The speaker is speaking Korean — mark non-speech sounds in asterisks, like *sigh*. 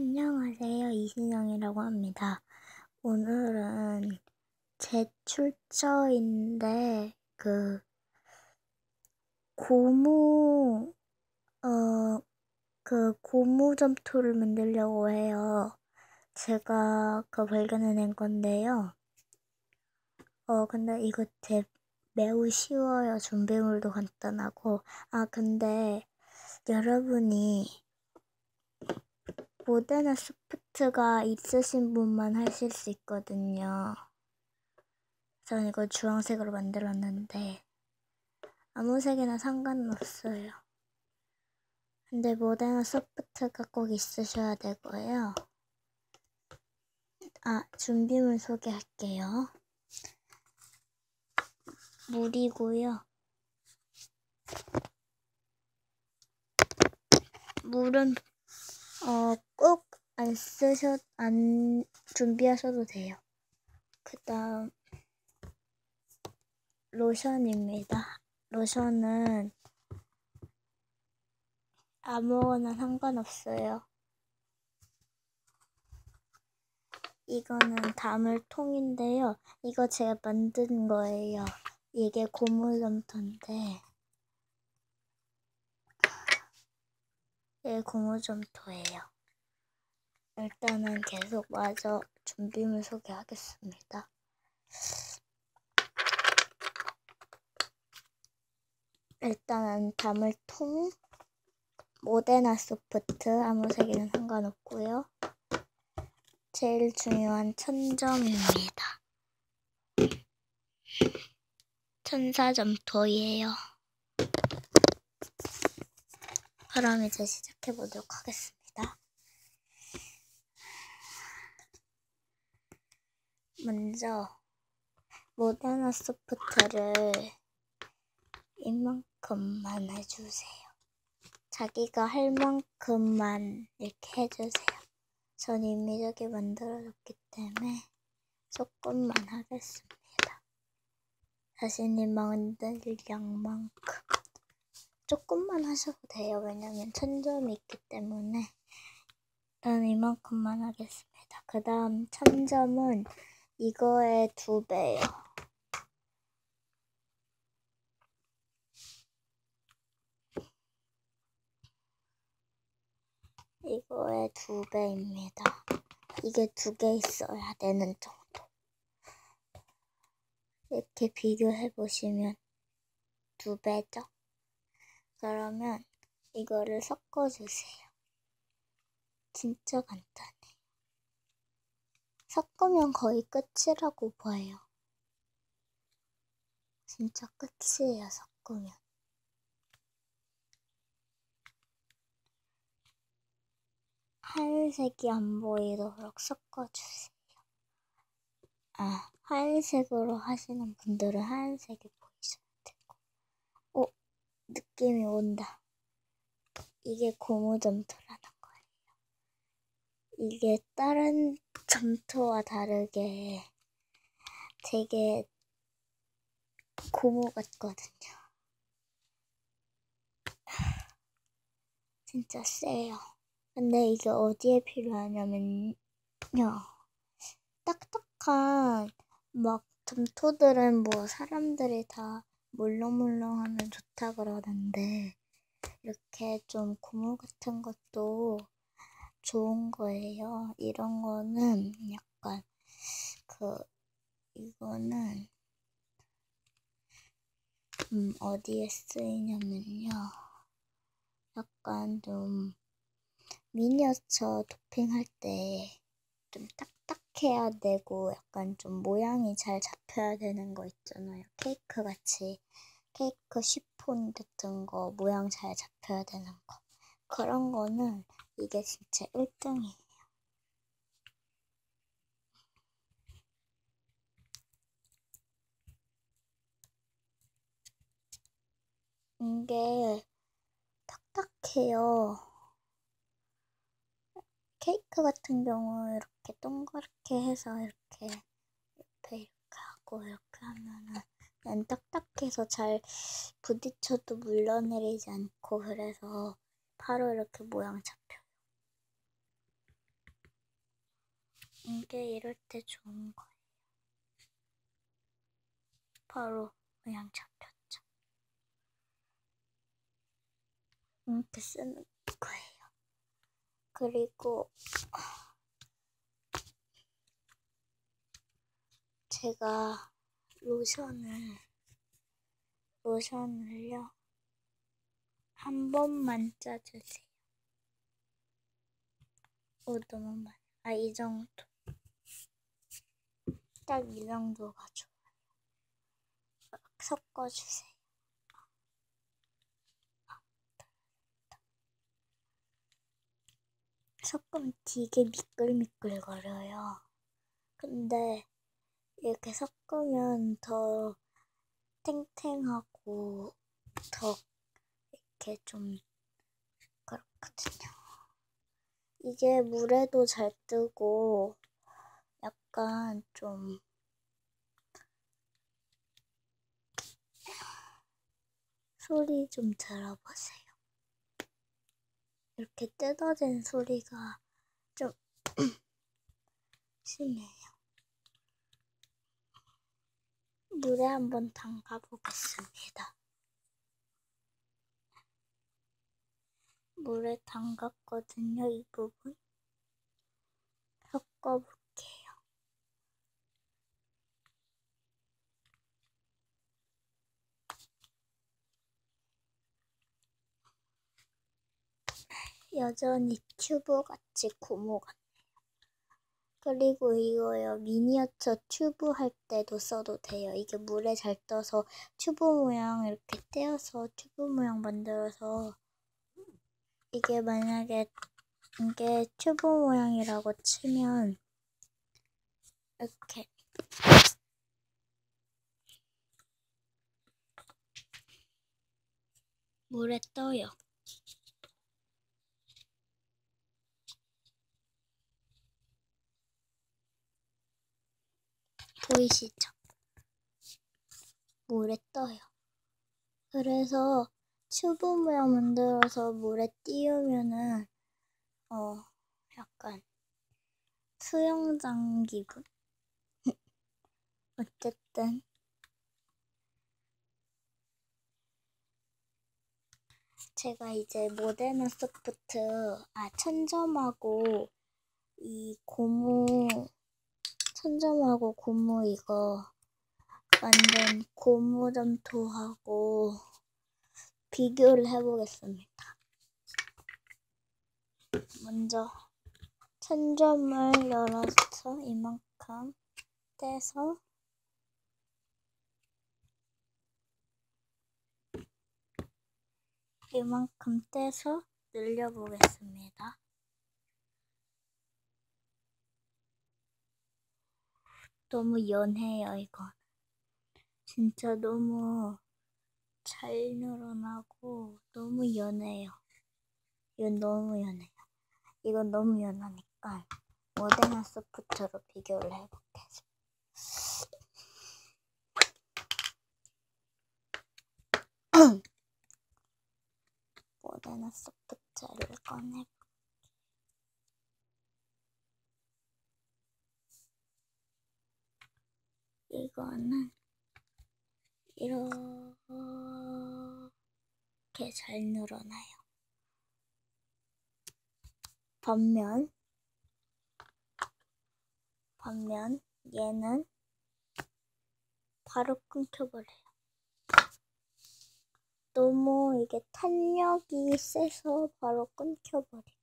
안녕하세요. 이신영이라고 합니다. 오늘은 제 출처인데, 그, 고무, 어, 그 고무 점토를 만들려고 해요. 제가 그 발견해낸 건데요. 어, 근데 이거 제 매우 쉬워요. 준비물도 간단하고. 아, 근데 여러분이 모데나 소프트가 있으신 분만 하실 수 있거든요. 전 이거 주황색으로 만들었는데 아무 색이나 상관은 없어요. 근데 모데나 소프트가 꼭 있으셔야 되고요. 아, 준비물 소개할게요. 물이고요. 물은 어, 꼭 안 쓰셔, 안 준비하셔도 돼요. 그 다음, 로션입니다. 로션은 아무거나 상관없어요. 이거는 담을 통인데요. 이거 제가 만든 거예요. 이게 고무점토인데, 예, 고무점토예요. 일단은 계속 마저 준비물 소개하겠습니다. 일단은 담을 통, 모데나 소프트, 아무 색이는 상관없고요. 제일 중요한 천점입니다. 천사점토예요. 그럼 이제 시작해 보도록 하겠습니다. 먼저 모데나 소프트를 이만큼만 해주세요. 자기가 할 만큼만 이렇게 해주세요. 전 이미 저기 만들어졌기 때문에 조금만 하겠습니다. 자신이 만들 양만큼 조금만 하셔도 돼요. 왜냐면 천점이 있기 때문에 난 이만큼만 하겠습니다. 그 다음 천점은 이거의 두 배요. 이거의 두 배입니다. 이게 두 개 있어야 되는 정도. 이렇게 비교해 보시면 두 배죠? 그러면 이거를 섞어주세요. 진짜 간단해. 섞으면 거의 끝이라고 봐요. 진짜 끝이에요, 섞으면. 하얀색이 안 보이도록 섞어주세요. 아, 하얀색으로 하시는 분들은 하얀색이 보이셔야 되고. 오, 어, 느낌이 온다. 이게 고무점토라는 거예요. 이게 다른 점토와 다르게 되게 고무 같거든요. 진짜 세요. 근데 이게 어디에 필요하냐면요. 딱딱한 막 점토들은 뭐 사람들이 다 물렁물렁하면 좋다 그러는데 이렇게 좀 고무 같은 것도 좋은 거예요. 이런 거는 약간 그 이거는 음 어디에 쓰이냐면요. 약간 좀 미니어처 도핑할 때 좀 딱딱해야 되고 약간 좀 모양이 잘 잡혀야 되는 거 있잖아요. 케이크 같이 케이크 시폰 같은 거 모양 잘 잡혀야 되는 거. 그런 거는 이게 진짜 1등이에요. 이게 딱딱해요. 케이크 같은 경우 이렇게 동그랗게 해서 이렇게 옆에 이렇게 하고 이렇게 하면은 그냥 딱딱해서 잘 부딪혀도 물러내리지 않고 그래서 바로 이렇게 모양 잡혀요. 이게 이럴 때 좋은 거예요. 바로 그냥 잡혔죠. 이렇게 쓰는 거예요. 그리고 제가 로션을 로션을요 한 번만 짜주세요. 오 너무 많아. 아 이 정도. 딱 이 정도가 좋아요. 섞어주세요. 섞으면 되게 미끌미끌거려요. 근데 이렇게 섞으면 더 탱탱하고 더 이렇게 좀 그렇거든요. 이게 물에도 잘 뜨고 약간 좀 소리 좀 들어보세요. 이렇게 뜯어진 소리가 좀 *clears throat* 심해요. 물에 한번 담가 보겠습니다. 물에 담갔거든요, 이 부분. 섞어볼게요. 여전히 튜브같이 고무 같네요. 그리고 이거요, 미니어처 튜브 할 때도 써도 돼요. 이게 물에 잘 떠서 튜브 모양 이렇게 떼어서 튜브 모양 만들어서 이게 만약에 이게 튜브 모양이라고 치면 이렇게 물에 떠요. 보이시죠? 물에 떠요. 그래서 튜브 모양 만들어서 물에 띄우면은 어 약간 수영장 기분? *laughs* 어쨌든 제가 이제 모데나 소프트 아 천점하고 이 고무 천점하고 고무 이거 만든 고무 점토하고 비교를 해보겠습니다. 먼저 천점을 열어서 이만큼 떼서 이만큼 떼서 늘려보겠습니다. 너무 연해요, 이건. 진짜 너무 잘 늘어나고 너무 연해요. 이건 너무 연해요. 이건 너무 연하니까 모데나 소프트로 비교를 해보겠습니다. *clears throat* 모데나 소프트를 꺼내 이거는 이렇게 잘 늘어나요. 반면 반면 얘는 바로 끊겨버려요. 너무 이게 탄력이 세서 바로 끊겨버려요.